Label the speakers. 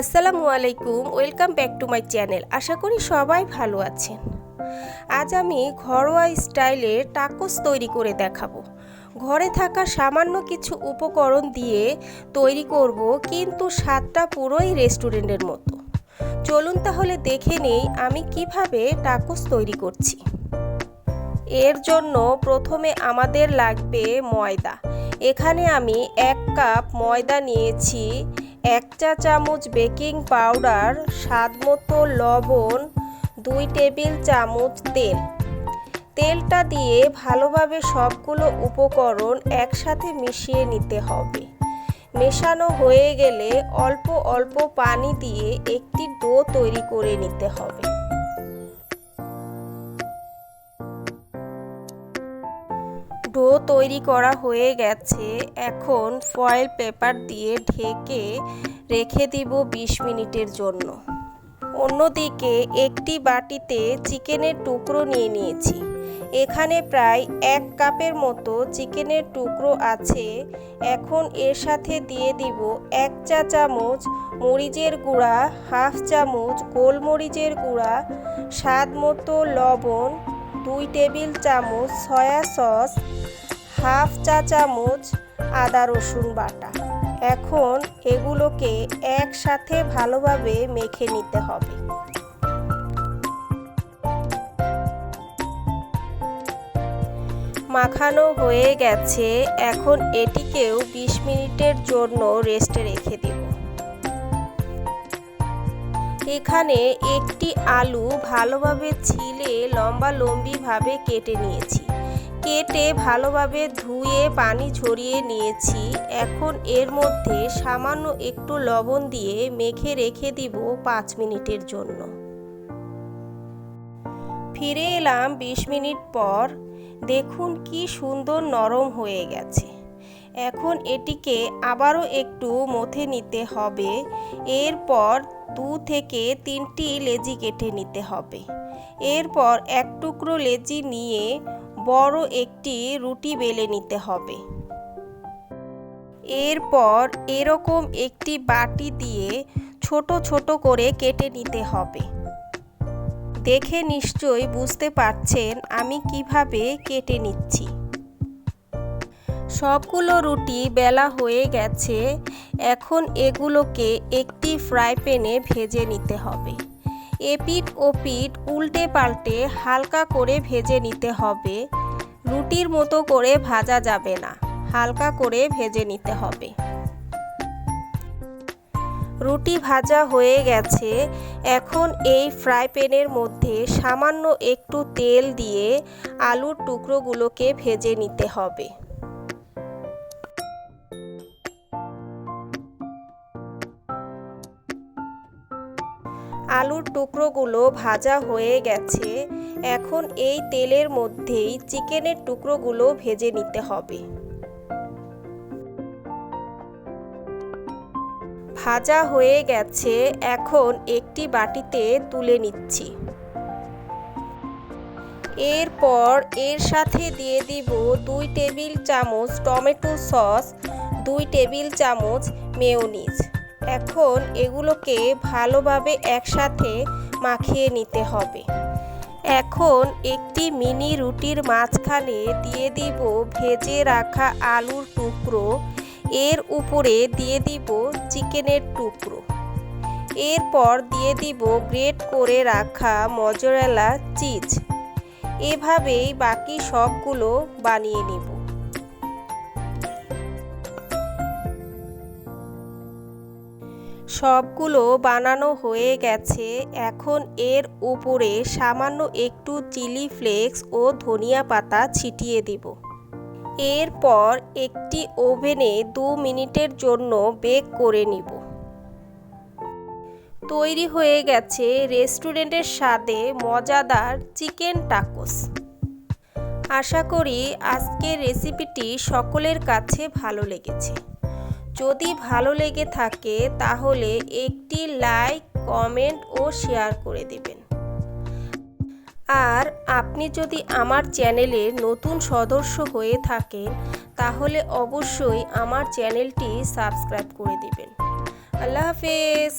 Speaker 1: আসসালামু আলাইকুম, welcome back to my channel. আশা করি সবাই ভালো আছেন। আজ আমি ঘরোয়া স্টাইলে টাকোস তৈরি করে দেখাবো। ঘরে থাকা সামান্য কিছু উপকরণ দিয়ে তৈরি করব, কিন্তু স্বাদটা পুরোই রেস্টুরেন্টের মতো। চলুন তাহলে দেখে নেই আমি কীভাবে টাকোস তৈরি করছি। এর জন্য প্রথমে আমাদের লাগবে ময়দা। এখানে আমি এক কাপ ময়দা নিয়েছি। এক চা চামচ বেকিং পাউডার, স্বাদ মতো লবণ, দুই টেবিল চামচ তেল। তেলটা দিয়ে ভালোভাবে সবগুলো উপকরণ একসাথে মিশিয়ে নিতে হবে। মেশানো হয়ে গেলে অল্প অল্প পানি দিয়ে একটি ডো তৈরি করে নিতে হবে। ডো তৈরি করা হয়ে গেছে। এখন ফয়েল পেপার দিয়ে ঢেকে রেখে দিব বিশ মিনিটের জন্য। অন্যদিকে একটি বাটিতে চিকেনের টুকরো নিয়ে নিয়েছি। এখানে প্রায় এক কাপের মতো চিকেনের টুকরো আছে। এখন এর সাথে দিয়ে দিব এক চা চামচ মরিচের গুঁড়া, হাফ চামচ গোলমরিচের গুঁড়া, স্বাদ মতো লবণ, দুই টেবিল চামচ সয়া সস হাফ চা চামচ আদা রসুন বাটা। এখন এগুলোকে একসাথে ভালোভাবে মেখে নিতে হবে। মাখানো হয়ে গেছে। এখন এটিকেও ২০ মিনিটের জন্য রেস্টে রেখে দেব। এখানে একটি আলু ভালোভাবে ছিলে লম্বা লম্বিভাবে কেটে নিয়েছি। কেটে ভালোভাবে ধুয়ে পানি ঝরিয়ে নিয়েছি। এখন এর মধ্যে সামান্য একটু লবণ দিয়ে মেখে রেখে দিব পাঁচ মিনিটের জন্য। ফিরে এলাম বিশ মিনিট পর। দেখুন কি সুন্দর নরম হয়ে গেছে। এখন এটিকে আবারও একটু মথে নিতে হবে। এরপর দু থেকে তিনটি লেজি কেটে নিতে হবে। এরপর এক টুকরো লেজি নিয়ে বড় একটি রুটি বেলে নিতে হবে। এরপর এরকম একটি বাটি দিয়ে ছোট ছোট করে কেটে নিতে হবে। দেখে নিশ্চয়ই বুঝতে পারছেন আমি কীভাবে কেটে নিচ্ছি। সবগুলো রুটি বেলা হয়ে গেছে, এখন এগুলোকে একটি ফ্রাই প্যানে ভেজে নিতে হবে। এপিট ওপিট উল্টে পাল্টে হালকা করে ভেজে নিতে হবে। রুটির মতো করে ভাজা যাবে না, হালকা করে ভেজে নিতে হবে। রুটি ভাজা হয়ে গেছে। এখন এই ফ্রাই প্যানের মধ্যে সামান্য একটু তেল দিয়ে আলুর টুকরোগুলোকে ভেজে নিতে হবে। আলুর টুকরোগুলো ভাজা হয়ে গেছে, এখন এই তেলের মধ্যেই চিকেনের টুকরোগুলো ভেজে নিতে হবে। ভাজা হয়ে গেছে, এখন একটি বাটিতে তুলে নিচ্ছি। এরপর এর সাথে দিয়ে দিব দুই টেবিল চামচ টমেটো সস, দুই টেবিল চামচ মেয়োনিজ। এখন এগুলোকে ভালোভাবে একসাথে মাখিয়ে নিতে হবে। এখন একটি মিনি রুটির মাঝখানে দিয়ে দিব ভেজে রাখা আলুর টুকরো। এর উপরে দিয়ে দিব চিকেনের টুকরো। এরপর দিয়ে দিব গ্রেট করে রাখা মজরেলা চিজ। এভাবেই বাকি সবগুলো বানিয়ে নিব। সবগুলো বানানো হয়ে গেছে। এখন এর উপরে সামান্য একটু চিলি ফ্লেক্স ও ধনিয়া পাতা ছিটিয়ে দিব। এরপর একটি ওভেনে দু মিনিটের জন্য বেক করে নিব। তৈরি হয়ে গেছে রেস্টুরেন্টের স্বাদে মজাদার চিকেন টাকোস। আশা করি আজকের রেসিপিটি সকলের কাছে ভালো লেগেছে। যদি ভালো লেগে থাকে, তাহলে একটি লাইক, কমেন্ট ও শেয়ার করে দেবেন। আর আপনি যদি আমার চ্যানেলে নতুন সদস্য হয়ে থাকেন, তাহলে অবশ্যই আমার চ্যানেলটি সাবস্ক্রাইব করে দেবেন। আল্লাহ হাফেজ।